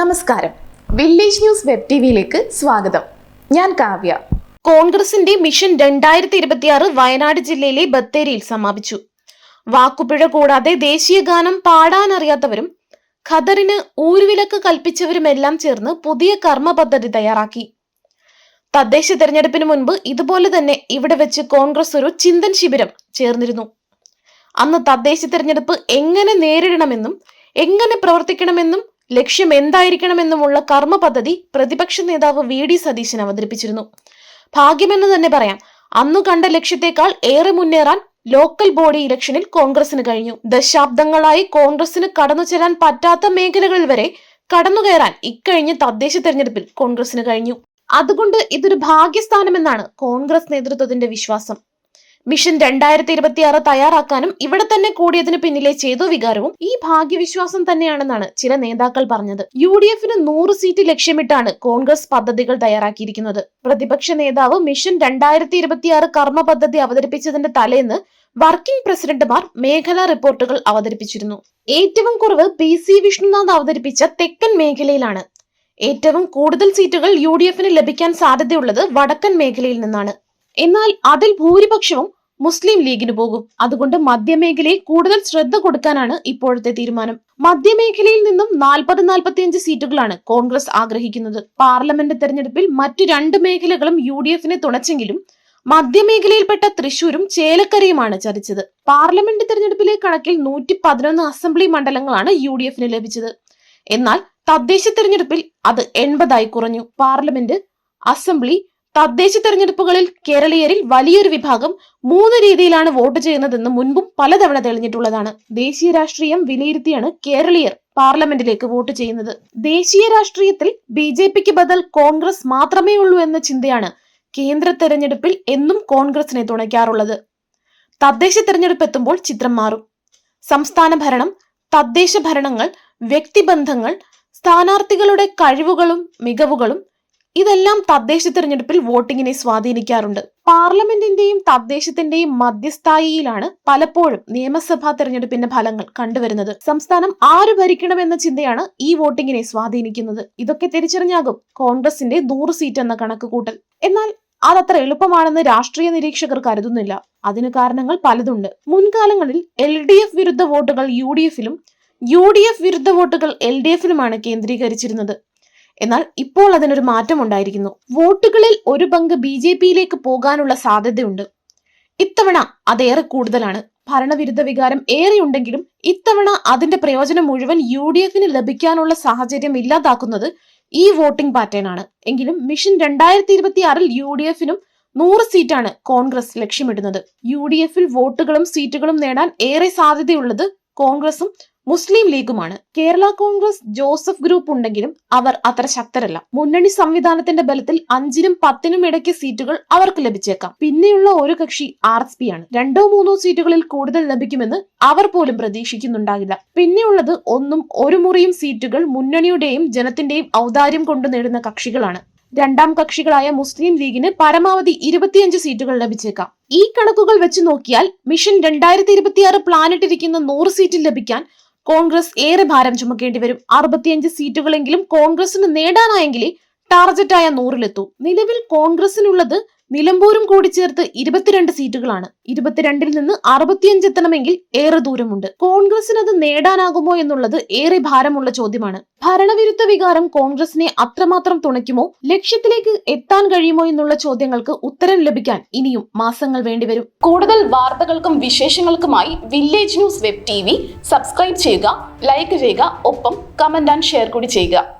നമസ്കാരം. Village news web T വിയിലേക്ക് സ്വാഗതം. ഞാൻ കാവ്യ. കോൺഗ്രസിന്റെ മിഷൻ രണ്ടായിരത്തി ഇരുപത്തിയാറ് വയനാട് ജില്ലയിലെ ബത്തേരിയിൽ സമാപിച്ചു. വാക്കുപിഴ കൂടാതെ ദേശീയ ഗാനം പാടാനറിയാത്തവരും ഖദറിന് ഊരുവിലക്ക് കൽപ്പിച്ചവരുമെല്ലാം ചേർന്ന് പുതിയ കർമ്മ പദ്ധതി തയ്യാറാക്കി. തദ്ദേശ തെരഞ്ഞെടുപ്പിന് മുൻപ് ഇതുപോലെ തന്നെ ഇവിടെ വെച്ച് കോൺഗ്രസ് ഒരു ചിന്തൻ ശിബിരം ചേർന്നിരുന്നു. അന്ന് തദ്ദേശ തെരഞ്ഞെടുപ്പ് എങ്ങനെ നേരിടണമെന്നും എങ്ങനെ പ്രവർത്തിക്കണമെന്നും ലക്ഷ്യം എന്തായിരിക്കണമെന്നുമുള്ള കർമ്മ പദ്ധതി പ്രതിപക്ഷ നേതാവ് വി ഡി സതീശൻ അവതരിപ്പിച്ചിരുന്നു. ഭാഗ്യമെന്ന് തന്നെ പറയാം അന്നു കണ്ട ലക്ഷ്യത്തെക്കാൾ ഏറെ മുന്നേറാൻ ലോക്കൽ ബോഡി ഇലക്ഷനിൽ കോൺഗ്രസിന് കഴിഞ്ഞു. ദശാബ്ദങ്ങളായി കോൺഗ്രസിന് കടന്നു ചെല്ലാൻ പറ്റാത്ത മേഖലകളിൽ വരെ കടന്നു കയറാൻ ഇക്കഴിഞ്ഞ തദ്ദേശ തെരഞ്ഞെടുപ്പിൽ കോൺഗ്രസിന് കഴിഞ്ഞു. അതുകൊണ്ട് ഇതൊരു ഭാഗ്യസ്ഥാനമെന്നാണ് കോൺഗ്രസ് നേതൃത്വത്തിന്റെ വിശ്വാസം. മിഷൻ രണ്ടായിരത്തി ഇരുപത്തി ആറ് തയ്യാറാക്കാനും ഇവിടെ തന്നെ കൂടിയതിന് പിന്നിലെ ചേതു വികാരവും ഈ ഭാഗ്യവിശ്വാസം തന്നെയാണെന്നാണ് ചില നേതാക്കൾ പറഞ്ഞത്. യു ഡി എഫിന് നൂറ് സീറ്റ് ലക്ഷ്യമിട്ടാണ് കോൺഗ്രസ് പദ്ധതികൾ തയ്യാറാക്കിയിരിക്കുന്നത്. പ്രതിപക്ഷ നേതാവ് മിഷൻ രണ്ടായിരത്തി ഇരുപത്തിയാറ് കർമ്മ പദ്ധതി അവതരിപ്പിച്ചതിന്റെ തലേന്ന് വർക്കിംഗ് പ്രസിഡന്റുമാർ മേഖലാ റിപ്പോർട്ടുകൾ അവതരിപ്പിച്ചിരുന്നു. ഏറ്റവും കുറവ് പി സി വിഷ്ണുനാഥ് അവതരിപ്പിച്ച തെക്കൻ മേഖലയിലാണ്. ഏറ്റവും കൂടുതൽ സീറ്റുകൾ യു ഡി എഫിന് ലഭിക്കാൻ സാധ്യതയുള്ളത് വടക്കൻ മേഖലയിൽ നിന്നാണ്. എന്നാൽ അതിൽ ഭൂരിപക്ഷവും മുസ്ലിം ലീഗിന് പോകും. അതുകൊണ്ട് മധ്യമേഖലയിൽ കൂടുതൽ ശ്രദ്ധ കൊടുക്കാനാണ് ഇപ്പോഴത്തെ തീരുമാനം. മധ്യമേഖലയിൽ നിന്നും നാൽപ്പത് നാൽപ്പത്തിയഞ്ച് സീറ്റുകളാണ് കോൺഗ്രസ് ആഗ്രഹിക്കുന്നത്. പാർലമെന്റ് തെരഞ്ഞെടുപ്പിൽ മറ്റു രണ്ട് മേഖലകളും യു ഡി എഫിനെ തുണച്ചെങ്കിലും മധ്യമേഖലയിൽപ്പെട്ട തൃശൂരും ചേലക്കരയുമാണ് ചതിച്ചത്. പാർലമെന്റ് തെരഞ്ഞെടുപ്പിലെ കണക്കിൽ നൂറ്റി പതിനൊന്ന് അസംബ്ലി മണ്ഡലങ്ങളാണ് യു ഡി എഫിന് ലഭിച്ചത്. എന്നാൽ തദ്ദേശ തെരഞ്ഞെടുപ്പിൽ അത് എൺപതായി കുറഞ്ഞു. പാർലമെന്റ് അസംബ്ലി തദ്ദേശ തെരഞ്ഞെടുപ്പുകളിൽ കേരളീയരിൽ വലിയൊരു വിഭാഗം മൂന്ന് രീതിയിലാണ് വോട്ട് ചെയ്യുന്നതെന്ന് മുൻപും പലതവണ തെളിഞ്ഞിട്ടുള്ളതാണ്. ദേശീയ രാഷ്ട്രീയം വിലയിരുത്തിയാണ് കേരളീയർ പാർലമെന്റിലേക്ക് വോട്ട് ചെയ്യുന്നത്. ദേശീയ രാഷ്ട്രീയത്തിൽ ബി ജെ പിക്ക് ബദൽ കോൺഗ്രസ് മാത്രമേ ഉള്ളൂ എന്ന ചിന്തയാണ് കേന്ദ്ര തെരഞ്ഞെടുപ്പിൽ എന്നും കോൺഗ്രസിനെ തുണയ്ക്കാറുള്ളത്. തദ്ദേശ തെരഞ്ഞെടുപ്പ് എത്തുമ്പോൾ ചിത്രം മാറും. സംസ്ഥാന ഭരണം തദ്ദേശ ഭരണങ്ങൾ വ്യക്തിബന്ധങ്ങൾ സ്ഥാനാർത്ഥികളുടെ കഴിവുകളും മികവുകളും ഇതെല്ലാം തദ്ദേശ തിരഞ്ഞെടുപ്പിൽ വോട്ടിങ്ങിനെ സ്വാധീനിക്കാറുണ്ട്. പാർലമെന്റിന്റെയും തദ്ദേശത്തിന്റെയും മധ്യസ്ഥായിയിലാണ് പലപ്പോഴും നിയമസഭാ തെരഞ്ഞെടുപ്പിന്റെ ഫലങ്ങൾ കണ്ടുവരുന്നത്. സംസ്ഥാനം ആര് ഭരിക്കണമെന്ന ചിന്തയാണ് ഈ വോട്ടിങ്ങിനെ സ്വാധീനിക്കുന്നത്. ഇതൊക്കെ തിരിച്ചറിഞ്ഞാകും കോൺഗ്രസിന്റെ നൂറ് സീറ്റ് എന്ന കണക്ക് കൂട്ടൽ എന്നാൽ അതത്ര എളുപ്പമാണെന്ന് രാഷ്ട്രീയ നിരീക്ഷകർ കരുതുന്നില്ല. അതിന് കാരണങ്ങൾ പലതുണ്ട്. മുൻകാലങ്ങളിൽ എൽ ഡി എഫ് വിരുദ്ധ വോട്ടുകൾ യു ഡി എഫിലും യു ഡി എഫ് വിരുദ്ധ വോട്ടുകൾ എൽ ഡി എഫിലുമാണ് കേന്ദ്രീകരിച്ചിരുന്നത്. എന്നാൽ ഇപ്പോൾ അതിനൊരു മാറ്റം ഉണ്ടായിരിക്കുന്നു. വോട്ടുകളിൽ ഒരു പങ്ക് ബി ജെ പിയിലേക്ക് പോകാനുള്ള സാധ്യതയുണ്ട്. ഇത്തവണ അതേറെ കൂടുതലാണ്. ഭരണവിരുദ്ധ വികാരം ഏറെയുണ്ടെങ്കിലും ഇത്തവണ അതിന്റെ പ്രയോജനം മുഴുവൻ യു ഡി എഫിന് ലഭിക്കാനുള്ള സാഹചര്യം ഇല്ലാതാക്കുന്നത് ഈ വോട്ടിംഗ് പാറ്റേൺ ആണ്. എങ്കിലും മിഷൻ രണ്ടായിരത്തി ഇരുപത്തി ആറിൽ യു ഡി എഫിനും നൂറ് സീറ്റാണ് കോൺഗ്രസ് ലക്ഷ്യമിടുന്നത്. യു ഡി എഫിൽ വോട്ടുകളും സീറ്റുകളും നേടാൻ ഏറെ സാധ്യതയുള്ളത് കോൺഗ്രസും മുസ്ലിം ലീഗുമാണ്. കേരള കോൺഗ്രസ് ജോസഫ് ഗ്രൂപ്പ് ഉണ്ടെങ്കിലും അവർ അത്ര ശക്തരല്ല. മുന്നണി സംവിധാനത്തിന്റെ ബലത്തിൽ അഞ്ചിനും പത്തിനും ഇടയ്ക്ക് സീറ്റുകൾ അവർക്ക് ലഭിച്ചേക്കാം. പിന്നെയുള്ള ഒരു കക്ഷി ആർ എസ് പി ആണ്. രണ്ടോ മൂന്നോ സീറ്റുകളിൽ കൂടുതൽ ലഭിക്കുമെന്ന് അവർ പോലും പ്രതീക്ഷിക്കുന്നുണ്ടാകില്ല. പിന്നെയുള്ളത് ഒന്നും ഒരു മുറിയും സീറ്റുകൾ മുന്നണിയുടെയും ജനത്തിന്റെയും ഔദാര്യം കൊണ്ട് നേടുന്ന കക്ഷികളാണ്. രണ്ടാം കക്ഷികളായ മുസ്ലിം ലീഗിന് പരമാവധി ഇരുപത്തിയഞ്ച് സീറ്റുകൾ ലഭിച്ചേക്കാം. ഈ കണക്കുകൾ വെച്ച് നോക്കിയാൽ മിഷൻ രണ്ടായിരത്തി ഇരുപത്തിയാറ് പ്ലാനിട്ടിരിക്കുന്ന നൂറ് സീറ്റിൽ ലഭിക്കാൻ കോൺഗ്രസ് ഏറെ ഭാരം ചുമക്കേണ്ടി വരും. അറുപത്തിയഞ്ച് സീറ്റുകളെങ്കിലും കോൺഗ്രസിന് നേടാനായെങ്കിലേ ടാർജറ്റായ നൂറിലെത്തൂ. നിലവിൽ കോൺഗ്രസിനുള്ളത് നിലമ്പൂരും കൂടി ചേർത്ത് ഇരുപത്തിരണ്ട് സീറ്റുകളാണ്. ഇരുപത്തിരണ്ടിൽ നിന്ന് അറുപത്തിയഞ്ച് എത്തണമെങ്കിൽ ഏറെ ദൂരമുണ്ട്. കോൺഗ്രസിന് അത് നേടാനാകുമോ എന്നുള്ളത് ഏറെ ഭാരമുള്ള ചോദ്യമാണ്. ഭരണവിരുദ്ധ വികാരം കോൺഗ്രസിനെ അത്രമാത്രം തുണയ്ക്കുമോ? ലക്ഷ്യത്തിലേക്ക് എത്താൻ കഴിയുമോ എന്നുള്ള ചോദ്യങ്ങൾക്ക് ഉത്തരം ലഭിക്കാൻ ഇനിയും മാസങ്ങൾ വേണ്ടിവരും. കൂടുതൽ വാർത്തകൾക്കും വിശേഷങ്ങൾക്കുമായി village news web TV subscribe ചെയ്യുക ലൈക്ക് ചെയ്യുക ഒപ്പം കമന്റ് ആൻഡ് ഷെയർ കൂടി ചെയ്യുക.